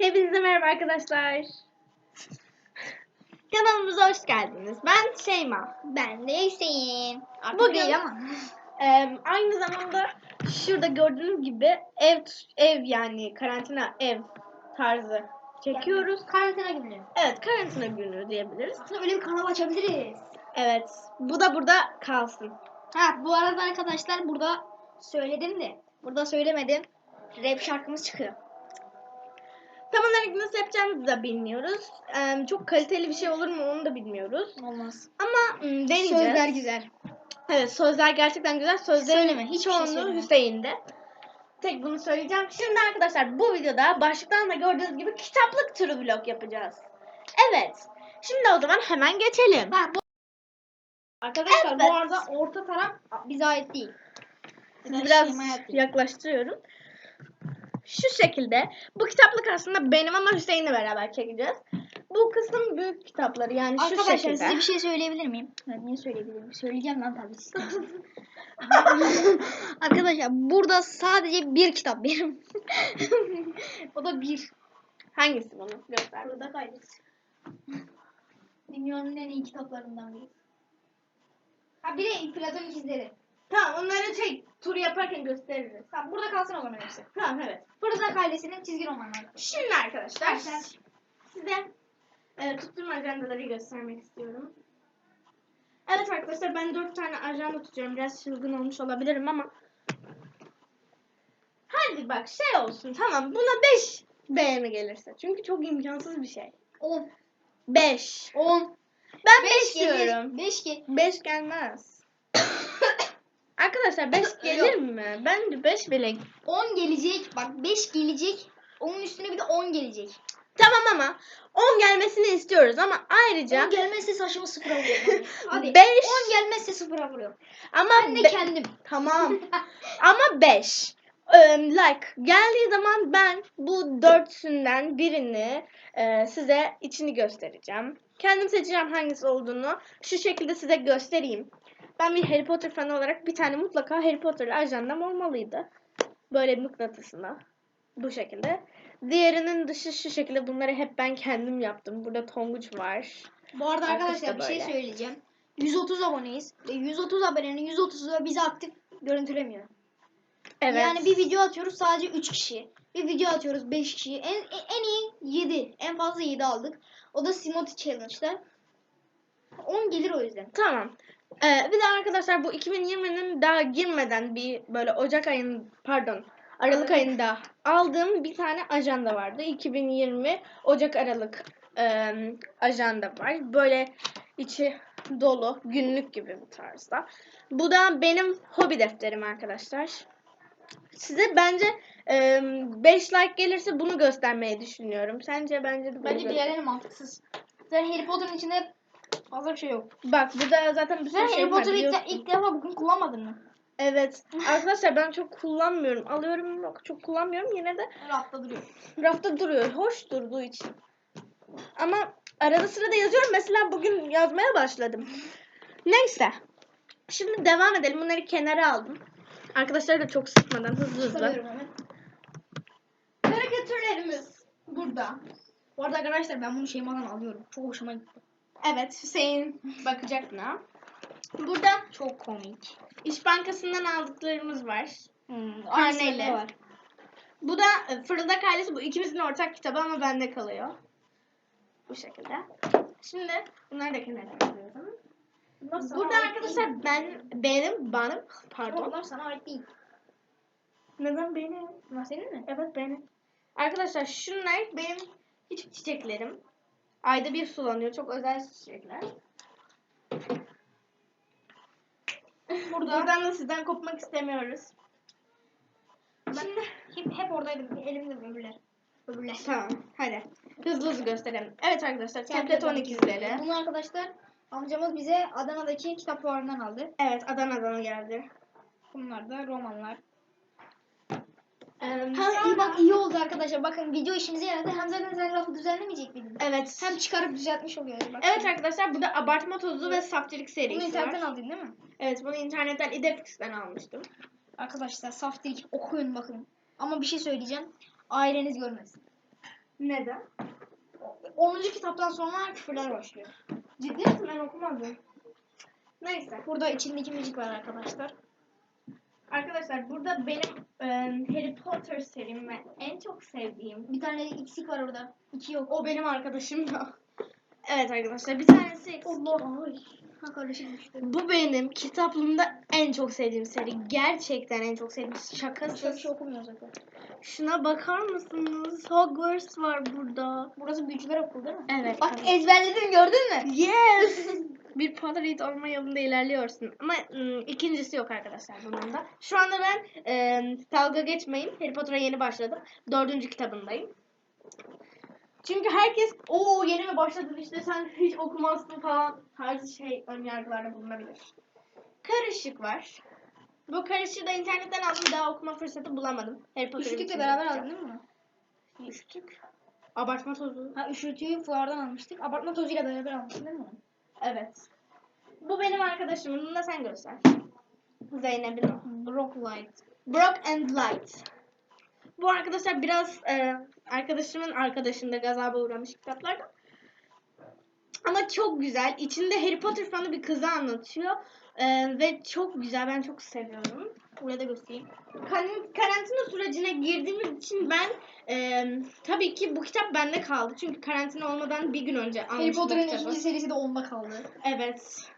Hepinize merhaba arkadaşlar. Kanalımıza hoş geldiniz. Ben Şeyma. Ben de Hüseyin. Artık Bugün- değil ama. Ee, aynı zamanda şurada gördüğünüz gibi ev ev yani karantina ev tarzı çekiyoruz. Karantina günü. Evet karantina günü diyebiliriz. Aslında öyle bir kanal açabiliriz. Evet bu da burada kalsın. Ha bu arada arkadaşlar burada söyledim de burada söylemedim. Rap şarkımız çıkıyor. Tam olarak nasıl yapacağımızı da bilmiyoruz. Ee, çok kaliteli bir şey olur mu onu da bilmiyoruz. Olmaz. Ama ım, deneyeceğiz. Sözler güzel. Evet sözler gerçekten güzel. Sözlerin Söyleme, hiçbir şey çoğunluğu söyleme. Hüseyin'de. Tek bunu söyleyeceğim. Şimdi arkadaşlar bu videoda başlıktan da gördüğünüz gibi kitaplık turu vlog yapacağız. Evet. Şimdi o zaman hemen geçelim. Ha, bu... Arkadaşlar Evet. bu arada orta taraf bize ait değil. Biraz yaklaştırıyorum. Şu şekilde. Bu kitaplık aslında benim ama Hüseyin'le beraber çekeceğiz. Bu kısım büyük kitapları yani şu Arkadaşlar şekilde. size bir şey söyleyebilir miyim? Ben niye söyleyebilirim? Söyleyeceğim lan tabii. siz. Arkadaşlar burada sadece bir kitap benim. o da bir. Hangisi bunu? Göster. Burada kaydetsin. Dünyanın en iyi kitaplarından biri. Ha bir de Platon ikizleri. Tamam onları şey tur yaparken gösteririz. Tamam burada kalsın o zaman hepsi. Tamam evet. Fırıldak ailesinin çizgi romanları. Şimdi arkadaşlar size e, tuttuğum ajandaları göstermek istiyorum. Evet arkadaşlar ben dört tane ajanda tutuyorum. Biraz çılgın olmuş olabilirim ama. Hadi bak şey olsun tamam buna 5 beğeni gelirse. Çünkü çok imkansız bir şey. 10. 5. 10. Ben 5 diyorum. 5 ki. 5 gelmez. Arkadaşlar 5 gelir mi? Bence 5 bile 10 gelecek. Bak 5 gelecek. Onun üstüne bir de 10 gelecek. Tamam ama 10 gelmesini istiyoruz ama ayrıca 10 gelmezse saçımı sıfıra vuruyorum. Hadi. Beş. 10 gelmezse sıfıra vuruyorum. ama Ben de be- kendim. Tamam. Ama 5. like geldiği zaman ben bu dörtsünden birini e, size içini göstereceğim. Kendim seçeceğim hangisi olduğunu. Şu şekilde size göstereyim. Ben bir Harry Potter fanı olarak bir tane mutlaka Harry Potter'lı ajandam olmalıydı. Böyle mıknatısına. Bu şekilde. Diğerinin dışı şu şekilde. Bunları hep ben kendim yaptım. Burada Tonguç var. Bu arada arkadaşlar da bir şey böyle. söyleyeceğim. 130 aboneyiz. Ve 130 abonenin 130'u da bizi aktif görüntülemiyor. Evet. Yani bir video atıyoruz sadece 3 kişi. Bir video atıyoruz 5 kişi. En, en iyi 7. En fazla 7 aldık. O da Simoti Challenge'da. 10 gelir o yüzden. Tamam. Ee, bir de arkadaşlar bu 2020'nin daha girmeden bir böyle Ocak ayının pardon Aralık ayında aldığım bir tane ajanda vardı. 2020 Ocak Aralık e, ajanda var. Böyle içi dolu günlük gibi bir tarzda. Bu da benim hobi defterim arkadaşlar. Size bence 5 like gelirse bunu göstermeyi düşünüyorum. Sence bence de bunu Bence diğerleri mantıksız. Zaten Harry Potter'ın içinde fazla bir şey yok. Bak burada zaten bir sürü Sen şey var Potter'ı ilk, biliyorsun. ilk defa bugün kullanmadın mı? Evet. Arkadaşlar ben çok kullanmıyorum. Alıyorum ama çok kullanmıyorum. Yine de Rafta duruyor. rafta duruyor. Hoş durduğu için. Ama arada sırada yazıyorum. Mesela bugün yazmaya başladım. Neyse. Şimdi devam edelim. Bunları kenara aldım. Arkadaşlar da çok sıkmadan hızlı hızlı. Sanıyorum hemen. Karikatürlerimiz burada. Bu arada arkadaşlar ben bunu Şeyma'dan alıyorum. Çok hoşuma gitti. Evet Hüseyin bakacak buna. Burada Çok komik. İş Bankası'ndan aldıklarımız var. Hmm, Karneyle. aynısı var. Bu da e, Fırıldak Ailesi. Bu ikimizin ortak kitabı ama bende kalıyor. Bu şekilde. Şimdi bunları da kenara. Bunlar sana Burada ait arkadaşlar ben, benim, benim, değil. Ama pardon. bunlar sana ait değil. Neden benim? Bunlar senin mi? Evet benim. Arkadaşlar şunlar benim küçük çiçeklerim. Ayda bir sulanıyor. Çok özel çiçekler. Burada Buradan da sizden kopmak istemiyoruz. Şimdi hep, hep oradaydı. Elimde öbürler. Öbürler. Tamam hadi. Hızlı hızlı gösterelim. Evet arkadaşlar Templeton ikizleri. Bunu arkadaşlar amcamız bize Adana'daki kitap fuarından aldı. Evet Adana'dan geldi. Bunlar da romanlar. Ee, Ha, iyi bak iyi oldu arkadaşlar. Bakın video işimize yaradı. Hem zaten sen rafı düzenlemeyecek miydin? Evet. Hem çıkarıp düzeltmiş oluyoruz. Bak Evet şimdi. arkadaşlar bu da abartma tozu ve saftirik Bunu serisi internetten var. aldın değil mi? Evet bunu internetten Idefix'ten almıştım. Arkadaşlar saftirik okuyun bakın. Ama bir şey söyleyeceğim. Aileniz görmesin. Neden? 10. kitaptan sonra küfürler başlıyor. Ciddi misin? Ben okumadım. Neyse. Burada içindeki müzik var arkadaşlar. Arkadaşlar burada benim e, Harry Potter serim ve en çok sevdiğim. Bir tane eksik var orada. İki yok. O benim arkadaşım da. Evet arkadaşlar bir tanesi eksik. Allah. Ay. Ha karışık düştü. Bu benim kitaplığımda en çok sevdiğim seri. Gerçekten en çok sevdiğim. Çok Şakasız. şey okumuyor zaten. Şuna bakar mısınız? Hogwarts var burada. Burası büyücüler okulu değil mi? Evet. Bak tabii. ezberledin gördün mü? Yes. bir Potterhead olma yolunda ilerliyorsun. Ama ım, ikincisi yok arkadaşlar bunun da. Şu anda ben e, dalga geçmeyin. Harry Potter'a yeni başladım. Dördüncü kitabındayım. Çünkü herkes o yeni mi başladın işte sen hiç okumazsın falan tarzı şey ön yargılarda bulunabilir. Karışık var. Bu karışığı da internetten aldım. Daha okuma fırsatı bulamadım. Harry Potter'ı Üşütükle beraber aldın değil mi? Üşütük. Abartma tozu. Ha üşütüyü fuardan almıştık. Abartma tozuyla beraber almıştın değil mi? Evet. Bu benim arkadaşım. Bunu da sen göster. Zeynep'in. Brock Light. Brock and Light. Bu arkadaşlar biraz e, arkadaşımın arkadaşında gazaba uğramış kitaplardan. Ama çok güzel. İçinde Harry Potter fanı bir kızı anlatıyor. E, ve çok güzel. Ben çok seviyorum. Buraya da göstereyim. Kan- karantina sürecine girdiğimiz için ben e, tabii ki bu kitap bende kaldı. Çünkü karantina olmadan bir gün önce almıştım Harry Potter'ın kitabı. ikinci serisi de onda kaldı. Evet.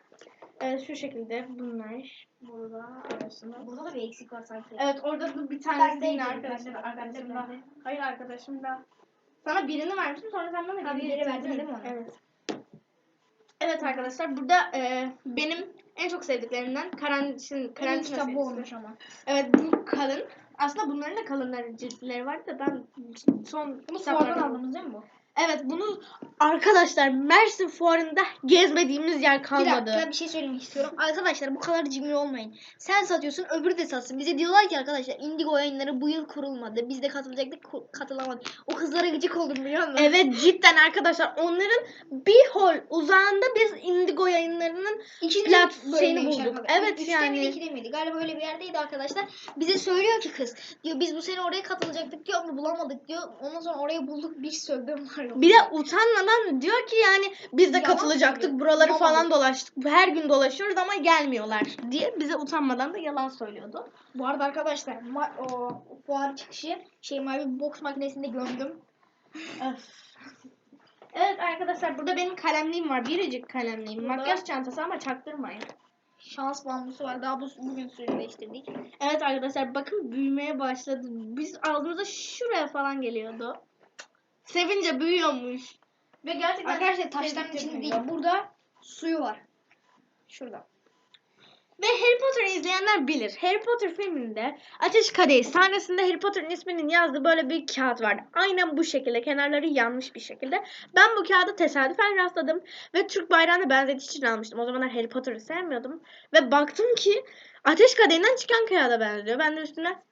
Evet şu şekilde bunlar burada arasında. Burada da bir eksik var sanki. Evet orada da bir Ben tanesi de yine arkadaşım. ben ben Arkadaşım ben da. Hayır arkadaşım da. Sana birini vermiştim sonra sen bana geri verdin değil mi onu? Evet. Evet arkadaşlar burada e, benim en çok sevdiklerimden karantin, karantina kitap bu serisi. olmuş ama. Evet bu kalın. Aslında bunların da kalınları ciltleri var da ben son Bunu kitaplardan fuardan aldım. aldınız değil mi bu? Evet bunu arkadaşlar Mersin fuarında gezmediğimiz yer Bir kalmadı. dakika bir şey söylemek istiyorum. Arkadaşlar bu kadar cimri olmayın. Sen satıyorsun öbürü de satsın. Bize diyorlar ki arkadaşlar Indigo yayınları bu yıl kurulmadı. Biz de katılacaktık katılamadık. O kızlara gıcık oldum biliyor musun? Evet cidden arkadaşlar onların bir hol uzağında biz Indigo yayınlarının İkinci plat şeyini bulduk. arkadaşlar. Evet Üçte yani. miydi ikide miydi? Galiba öyle bir yerdeydi arkadaşlar. Bize söylüyor ki kız. Diyor biz bu sene oraya katılacaktık diyor ama bulamadık diyor. Ondan sonra oraya bulduk bir sövdüm var. Bir de utanmadan diyor ki yani biz de Yalan katılacaktık söylüyor. buraları Bulamadık. falan dolaştık. Her gün dolaşıyoruz ama gelmiyorlar diye bize utanmadan da yalan söylüyordu. Bu arada arkadaşlar o fuar çıkışı şey mavi boks makinesinde gördüm. Evet arkadaşlar burada benim kalemliğim var. Biricik kalemliğim. Burada- Makyaj çantası ama çaktırmayın. Şans bambusu var. Daha bu, bugün sürü değiştirdik. Evet arkadaşlar bakın büyümeye başladı. Biz aldığımızda şuraya falan geliyordu. Sevince büyüyormuş. Ve gerçekten Arkadaşlar taşların içinde değil. Burada suyu var. Şurada. Ve Harry Potter'ı izleyenler bilir. Harry Potter filminde Ateş Kadehi sahnesinde Harry Potter'ın isminin yazdığı böyle bir kağıt vardı. Aynen bu şekilde kenarları yanmış bir şekilde. Ben bu kağıda tesadüfen rastladım ve Türk bayrağına benzediği için almıştım. O zamanlar Harry Potter'ı sevmiyordum. Ve baktım ki Ateş Kadehi'nden çıkan kağıda benziyor. Ben de üstüne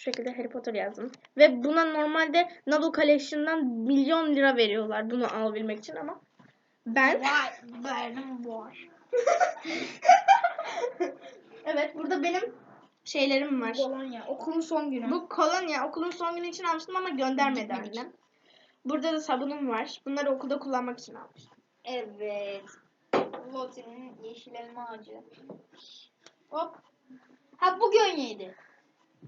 şu şekilde Harry Potter yazdım. Ve buna normalde Novel Collection'dan milyon lira veriyorlar bunu alabilmek için ama ben Vay verdim var. evet burada benim şeylerim var. Kolonya. Okulun son günü. Bu kolonya okulun son günü için almıştım ama göndermedi annem. Burada da sabunum var. Bunları okulda kullanmak için almıştım. Evet. Lotte'nin yeşil elma ağacı. Hop. Ha bu gönyeydi.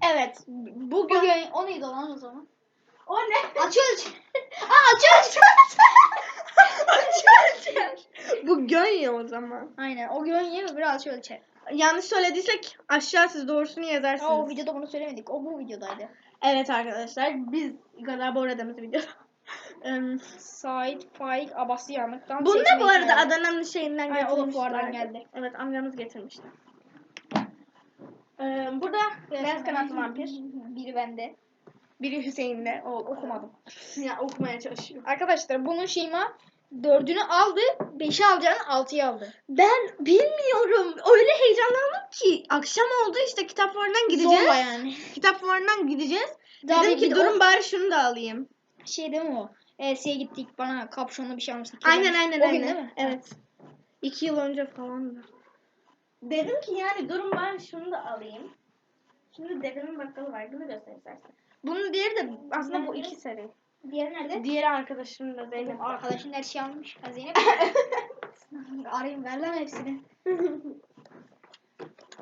Evet. Bu Bu gö- göny o neydi lan o zaman? O ne? Açıyor açıyor. Aa açıyor açıyor. Bu gönye o zaman. Aynen o gönye ve biraz açıyor açıyor. Yanlış söylediysek aşağı siz doğrusunu yazarsınız. Aa, o videoda bunu söylemedik. O bu videodaydı. Evet arkadaşlar biz galiba aradığımız videoda. Em, Side, Faik, Abası Yanık'tan Bunu da seçme bu arada hikayeleri. Adana'nın şeyinden o da fuardan geldi. Evet amcamız getirmişti. Ee, burada Beyaz Kanatlı Vampir. Biri bende. Biri Hüseyin'de. O Okumadım. Ya okumaya çalışıyor. Arkadaşlar bunun Şeyma dördünü aldı. Beşi alacağını altıyı aldı. Ben bilmiyorum. Öyle heyecanlandım ki. Akşam oldu işte kitap fuarından gideceğiz. Zorla yani. Kitap fuarından gideceğiz. Daha Dedim ki de durun o- bari şunu da alayım. Şey değil mi o? ES'ye gittik bana kapşonlu bir şey almıştık. Aynen aynen o aynen. gün değil mi? Evet. İki yıl önce falan da. Dedim ki yani durun ben şunu da alayım. Şimdi dedemin bakkalı var. Bunu göster istersen. Bunun diğeri de aslında bu iki seri. Diğeri nerede? Diğeri arkadaşım da Zeynep. Benim arkadaşın her şeyi almış. Ha Zeynep. Arayayım ver lan hepsini.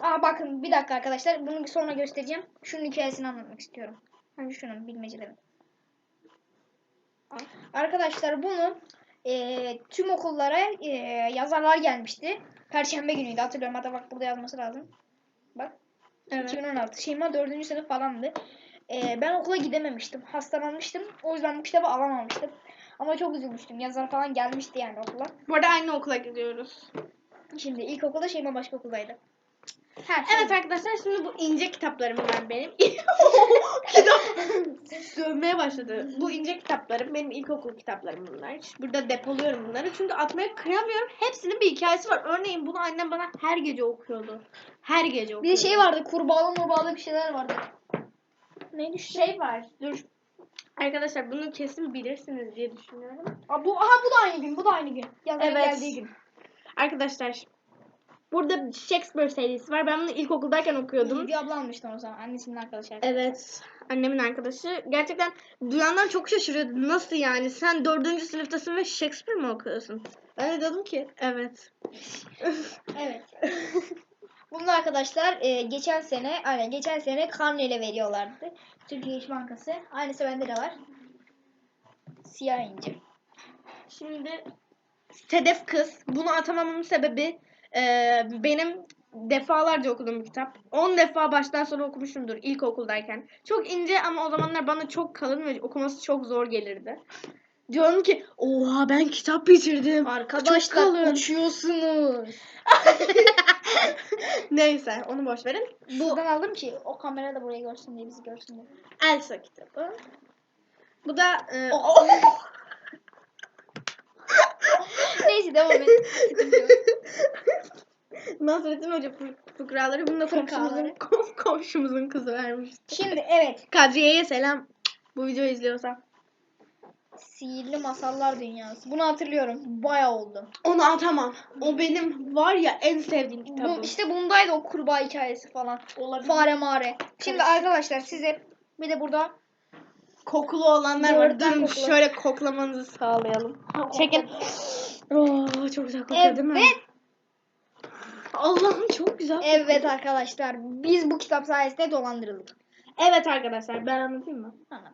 Aa bakın bir dakika arkadaşlar. Bunu sonra göstereceğim. Şunun hikayesini anlatmak istiyorum. Hani şunun bilmecelerin. Arkadaşlar bunu e, tüm okullara e, yazarlar gelmişti. Perşembe günüydü hatırlıyorum. Hatta bak burada yazması lazım. Bak. Evet. 2016. Şeyma 4. sınıf falandı. E, ben okula gidememiştim. Hastalanmıştım. O yüzden bu kitabı alamamıştım. Ama çok üzülmüştüm. Yazar falan gelmişti yani okula. Bu arada aynı okula gidiyoruz. Şimdi ilkokulda Şeyma başka okuldaydı. Ha, Evet arkadaşlar şimdi bu ince kitaplarım var benim. Kitap sövmeye başladı. Bu ince kitaplarım benim ilkokul kitaplarım bunlar. Burada depoluyorum bunları çünkü atmaya kıyamıyorum. Hepsinin bir hikayesi var. Örneğin bunu annem bana her gece okuyordu. Her gece Bir okuyordu. de şey vardı. Kurbağalı murbağalı bir şeyler vardı. Neydi şey var. Dur. Arkadaşlar bunu kesin bilirsiniz diye düşünüyorum. Aa, bu, aha bu da aynı gün. Bu da aynı gün. Yazarın Evet. geldiği gün. Arkadaşlar burada Shakespeare serisi var. Ben bunu ilkokuldayken okuyordum. Bir abla almıştı o zaman. Annesinin arkadaşı. Evet. Annemin arkadaşı. Gerçekten duyanlar çok şaşırıyordu. Nasıl yani? Sen dördüncü sınıftasın ve Shakespeare mi okuyorsun? Ben de dedim ki evet. Evet. Bunu da arkadaşlar e, geçen sene, aynen geçen sene karneyle veriyorlardı. Türkiye İş Bankası. Aynısı bende de var. Siyah ince. Şimdi Sedef Kız. Bunu atamamamın sebebi e, benim defalarca okuduğum bir kitap. 10 defa baştan sona okumuşumdur ilkokuldayken. Çok ince ama o zamanlar bana çok kalın ve okuması çok zor gelirdi. Diyorum ki oha ben kitap bitirdim. Arkadaşlar uçuyorsunuz. Neyse onu boş verin. Bu Buradan aldım ki o kamera da buraya görsün diye bizi görsün diye. Elsa kitabı. Bu da e, Neyse devam et. Nasrettin Hoca fı- fıkraları. Bunu da komşumuzun, kom- komşumuzun kızı vermiş. Şimdi evet. Kadriye'ye selam. Bu videoyu izliyorsa. Sihirli Masallar Dünyası. Bunu hatırlıyorum. Bayağı oldu. Onu atamam. O benim var ya en sevdiğim kitabım. Bu, işte bundaydı o kurbağa hikayesi falan. Olabilir. Fare mare. Şimdi Karışık. arkadaşlar size bir de burada kokulu olanlar var. Durun kokulu. şöyle koklamanızı sağlayalım. Çekin. Oo, çok güzel kokuyor değil mi? Evet. Allah'ım çok güzel. Evet arkadaşlar biz bu kitap sayesinde dolandırıldık. Evet arkadaşlar ben anlatayım mı? Anlat.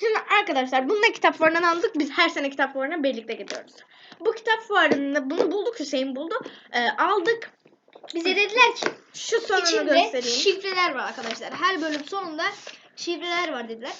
Şimdi arkadaşlar bunu da kitap fuarından aldık. Biz her sene kitap fuarına birlikte gidiyoruz. Bu kitap fuarında bunu bulduk Hüseyin buldu. Ee, aldık. Bize dediler ki Şu sonunu içinde göstereyim. şifreler var arkadaşlar. Her bölüm sonunda şifreler var dediler.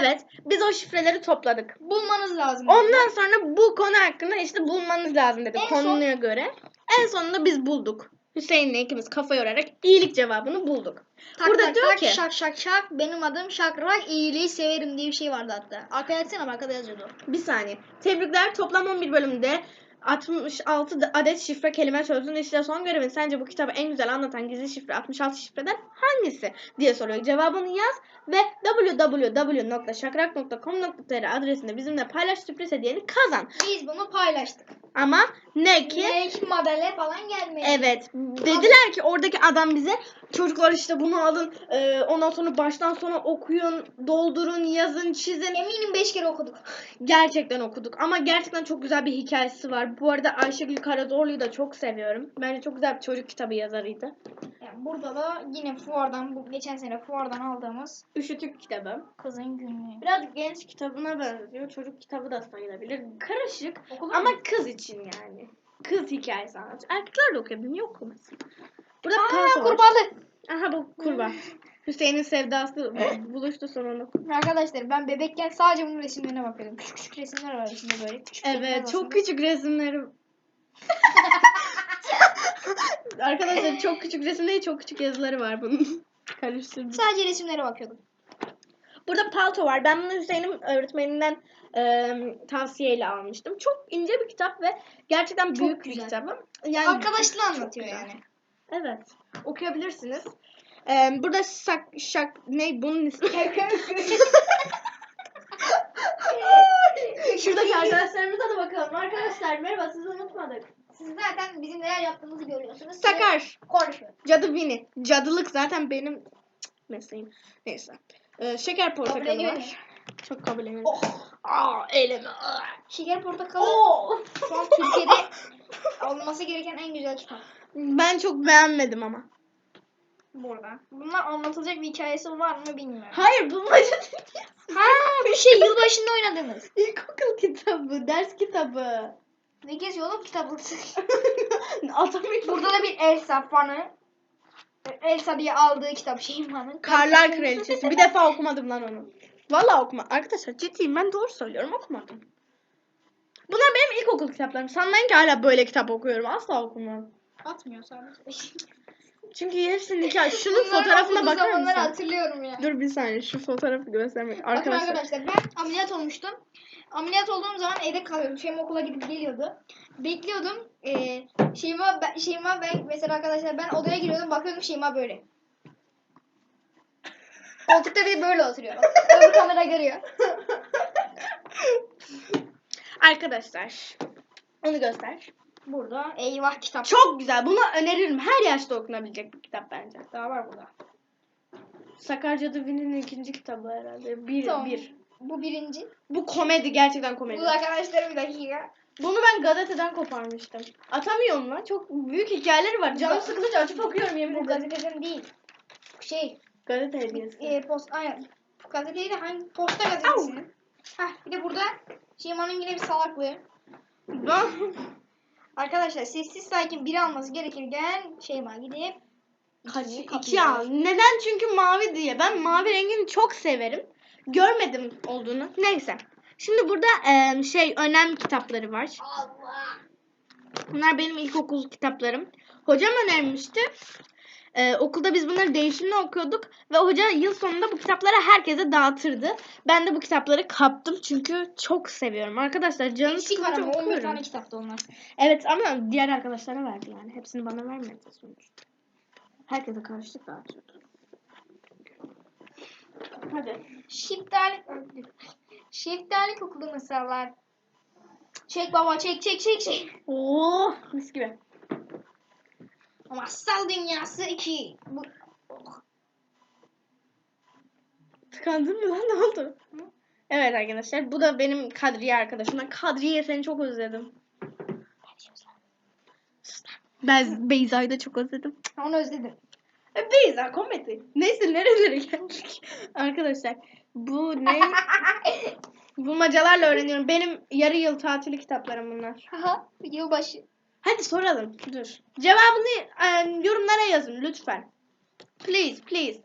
evet biz o şifreleri topladık. Bulmanız lazım. Ondan sonra bu konu hakkında işte bulmanız lazım dedi En son- konuya göre. En sonunda biz bulduk. Hüseyin'le ikimiz kafa yorarak iyilik cevabını bulduk. Tak, Burada tak, diyor tak, ki şak şak şak benim adım Şakrak iyiliği severim diye bir şey vardı hatta. Arkaya açsana arkada yazıyordu. bir saniye. Tebrikler toplam 11 bölümde 66 da- adet şifre kelime çözdün. İşte son görevin sence bu kitabı en güzel anlatan gizli şifre 66 şifreden hangisi diye soruyor. Cevabını yaz ve www.şakrak.com.tr adresinde bizimle paylaş sürpriz hediyeni kazan. Biz bunu paylaştık. Ama ne ki? Renk madalya falan gelmedi. Evet. Dediler ki oradaki adam bize çocuklar işte bunu alın. e, ondan sonra baştan sona okuyun, doldurun, yazın, çizin. Eminim 5 kere okuduk. Gerçekten okuduk. Ama gerçekten çok güzel bir hikayesi var. Bu arada Ayşegül Karazorlu'yu da çok seviyorum. Bence çok güzel bir çocuk kitabı yazarıydı. Yani burada da yine fuardan, bu geçen sene fuardan aldığımız Üşütük kitabı. kızın günlüğü. Birazcık genç kitabına benziyor. Çocuk kitabı da sayılabilir. Karışık Okudun ama mu? kız için yani. Kız hikayesi anlatıyor. Erkekler de okuyabilir. Niye okumasın? Burada Aa kurbağalı. Aha bu kurban. Hüseyin'in sevdası buluştu sonunda. Arkadaşlar ben bebekken sadece bunun resimlerine bakıyordum. Küçük küçük resimler var içinde böyle. Küçük resimler Evet çok aslında. küçük resimleri. Arkadaşlar çok küçük resim değil çok küçük yazıları var bunun. Karıştırdım. Sadece resimlere bakıyordum. Burada palto var. Ben bunu Hüseyin'in öğretmeninden e, tavsiyeyle almıştım. Çok ince bir kitap ve gerçekten Çok büyük bir güzel. kitap. Yani Arkadaşlığı çok anlatıyor güzel. yani. Evet. Okuyabilirsiniz. E, burada şak, şak ne bunun ismi? Şuradaki arkadaşlarımıza da bakalım. Arkadaşlar merhaba sizi unutmadık. Siz zaten bizim neler yaptığımızı görüyorsunuz. Size Sakar. Konuşuyor. Cadı Winnie. Cadılık zaten benim Cık, mesleğim. Neyse. Ee, şeker portakalı var. Çok kabul ederim. Oh. Aa elime. Şeker portakalı Oo. şu an Türkiye'de alınması gereken en güzel kitap. Ben çok beğenmedim ama. Burada. Bunlar anlatılacak bir hikayesi var mı bilmiyorum. Hayır bulmaca Ha bir şey yılbaşında oynadınız. İlkokul kitabı, ders kitabı. Ne geziyor oğlum kitaplıkta? Atamik Burada da bir Elsa fanı. Elsa diye aldığı kitap Şeyma'nın. Karlar Kraliçesi. Bir defa okumadım lan onu. Vallahi okuma. Arkadaşlar ciddiyim ben doğru söylüyorum okumadım. Bunlar benim ilkokul kitaplarım. Sanmayın ki hala böyle kitap okuyorum. Asla okumam. Atmıyor sadece. Çünkü hepsinin hikaye. Şunun fotoğrafına bakar zamanları mısın? hatırlıyorum ya. Dur bir saniye şu fotoğrafı göstermek. Bakın Arkadaşlar. arkadaşlar ben ameliyat olmuştum. Ameliyat olduğum zaman evde kalıyordum. Şeyma okula gidip geliyordu. Bekliyordum. Ee, Şeyma, ben, Şeyma ben mesela arkadaşlar ben odaya giriyordum bakıyordum Şeyma böyle. Koltukta bir böyle oturuyor. Öbür kamera görüyor. Arkadaşlar. Onu göster. Burada eyvah kitap. Çok güzel. Bunu öneririm. Her yaşta okunabilecek bir kitap bence. daha var burada. Sakarca Dıvi'nin ikinci kitabı herhalde. Bir, Tamam. bir. Bu birinci. Bu komedi. Gerçekten komedi. Bu da arkadaşlar bir dakika. Bunu ben gazeteden koparmıştım. Atamıyorum lan. Çok büyük hikayeleri var. Canım sıkılınca açıp okuyorum yemin Bu ederim. gazeteden değil. Şey, Gazete hediyesi. e, post, aynen. Gazeteyi de hangi posta gazetesinin. Heh, bir de burada Şeyma'nın yine bir salaklığı. Ben- Arkadaşlar sessiz sakin biri alması gerekirken Şeyma gidip Kaç? İki al. Neden? Çünkü mavi diye. Ben mavi rengini çok severim. Görmedim olduğunu. Neyse. Şimdi burada eee, şey önem kitapları var. Allah. Bunlar benim ilkokul kitaplarım. Hocam önermişti. Ee, okulda biz bunları değişimle okuyorduk ve hoca yıl sonunda bu kitapları herkese dağıtırdı. Ben de bu kitapları kaptım çünkü çok seviyorum. Arkadaşlar canım Eksik var ama 11 okuyorum. tane kitapta onlar. Evet ama diğer arkadaşlara verdi yani. Hepsini bana vermedi sonuçta. Herkese karıştık dağıtıyordu. Hadi. Şeftali Şeftali kokulu mısırlar. Çek baba çek çek çek çek. Oo, mis gibi. Masal Dünyası 2. Bu Tıkandın mı lan ne oldu? Evet arkadaşlar bu da benim Kadriye arkadaşım. Ben Kadriye seni çok özledim. Ben Beyza'yı da çok özledim. onu özledim. E, Beyza komedi. Neyse nerelere geldik. arkadaşlar bu ne? Bulmacalarla öğreniyorum. Benim yarı yıl tatili kitaplarım bunlar. Haha yılbaşı. Hadi soralım. Dur. Cevabını e, yorumlara yazın lütfen. Please, please.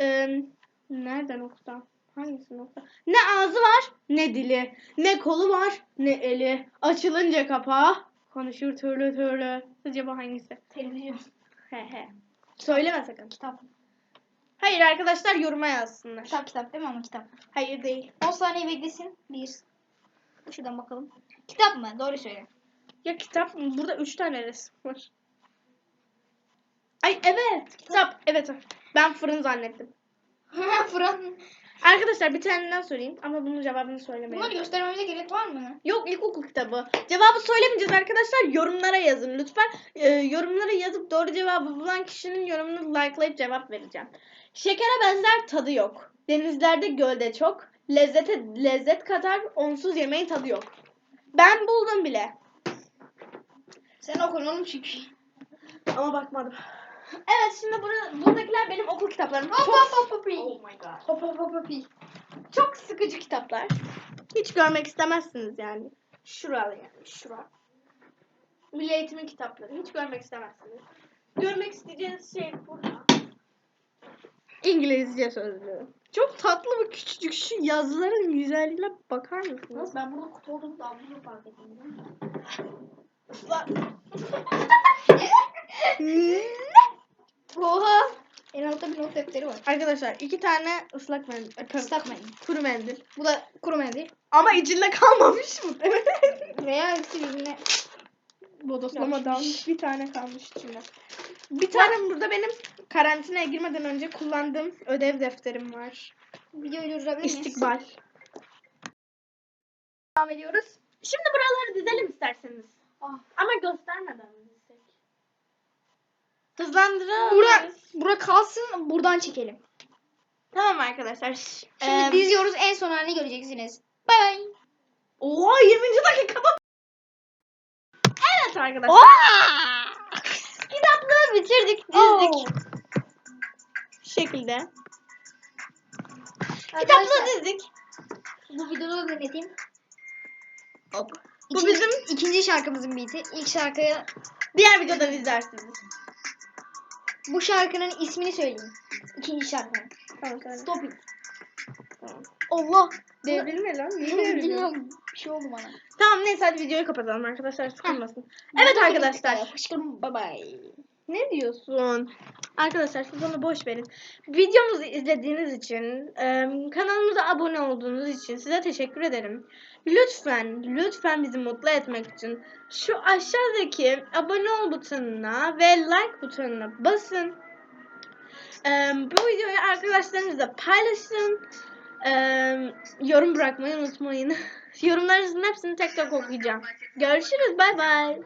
E, nereden okusam? Hangisini okusam? Ne ağzı var, ne dili. Ne kolu var, ne eli. Açılınca kapağı. Konuşur türlü türlü. Acaba hangisi? Televizyon. He he. Söyleme sakın. Kitap. Hayır arkadaşlar yoruma yazsınlar. Kitap kitap değil mi ama kitap. Hayır değil. 10 saniye beklesin. Bir. Şuradan bakalım. Kitap mı? Doğru söyle. Ya kitap mı? Burada üç tane resim var. Ay evet. Kitap. Evet. Ben fırın zannettim. Fırat. Arkadaşlar bir tane daha sorayım ama bunun cevabını söylemeyin. Bunları göstermemize gerek var mı? Yok ilkokul kitabı. Cevabı söylemeyeceğiz arkadaşlar. Yorumlara yazın lütfen. Ee, yorumlara yazıp doğru cevabı bulan kişinin yorumunu likelayıp cevap vereceğim. Şekere benzer tadı yok. Denizlerde gölde çok. Lezzete lezzet katar. Onsuz yemeğin tadı yok. Ben buldum bile. Sen okun oğlum çünkü. Ama bakmadım. Evet şimdi burada, buradakiler benim okul kitaplarım. Hop hop hop hop. Oh my god. Hop hop hop hop. Çok sıkıcı kitaplar. Hiç görmek istemezsiniz yani. Şuralı yani şura. Milli eğitimin kitapları. Hiç görmek istemezsiniz. Görmek isteyeceğiniz şey burada. İngilizce sözlüğü. Çok tatlı ve küçücük şu yazıların güzelliğine bakar mısınız? Ben burada kutu olduğunu bunu fark ettim. Oha. En altta bir not defteri var. Arkadaşlar iki tane ıslak mendil. e, Islak mendil. Kuru mendil. Bu da kuru mendil. Ama içinde kalmamış mı? Veya hepsi birbirine. Bodoslamadan bir tane kalmış içinde. Bir tane burada benim karantinaya girmeden önce kullandığım ödev defterim var. Videoyu durdurabilir miyiz? İstikbal. Devam ediyoruz. Şimdi buraları dizelim isterseniz. Ah. Ama göstermeden dizsek. Hızlandıralım. Bura, bura kalsın buradan çekelim. Tamam arkadaşlar. Şimdi eee, diziyoruz en son halini göreceksiniz. Bye bye. Oha 20. dakikada. Evet arkadaşlar. Kitapları bitirdik, Oo. dizdik. Şu şekilde. Kitapları Kitapları dizdik. Bu videoda da dinleteyim. Hop. Bu bizim ikinci şarkımızın beat'i. İlk şarkıyı diğer videoda izlersiniz. bu şarkının ismini söyleyeyim. İkinci şarkının. Tamam söyle. Stop it. Tamam. Allah. Devrilme lan. Niye devriliyor? Bilmiyorum. Bir şey oldu bana. Tamam neyse hadi videoyu kapatalım arkadaşlar sıkılmasın. Evet arkadaşlar. Fışkırım bye bye. Ne diyorsun? Arkadaşlar siz onu boş verin. Videomuzu izlediğiniz için, kanalımıza abone olduğunuz için size teşekkür ederim. Lütfen, lütfen bizi mutlu etmek için şu aşağıdaki abone ol butonuna ve like butonuna basın. Bu videoyu arkadaşlarınızla paylaşın. Yorum bırakmayı unutmayın. Yorumlarınızın hepsini tek tek okuyacağım. Görüşürüz. Bay bay.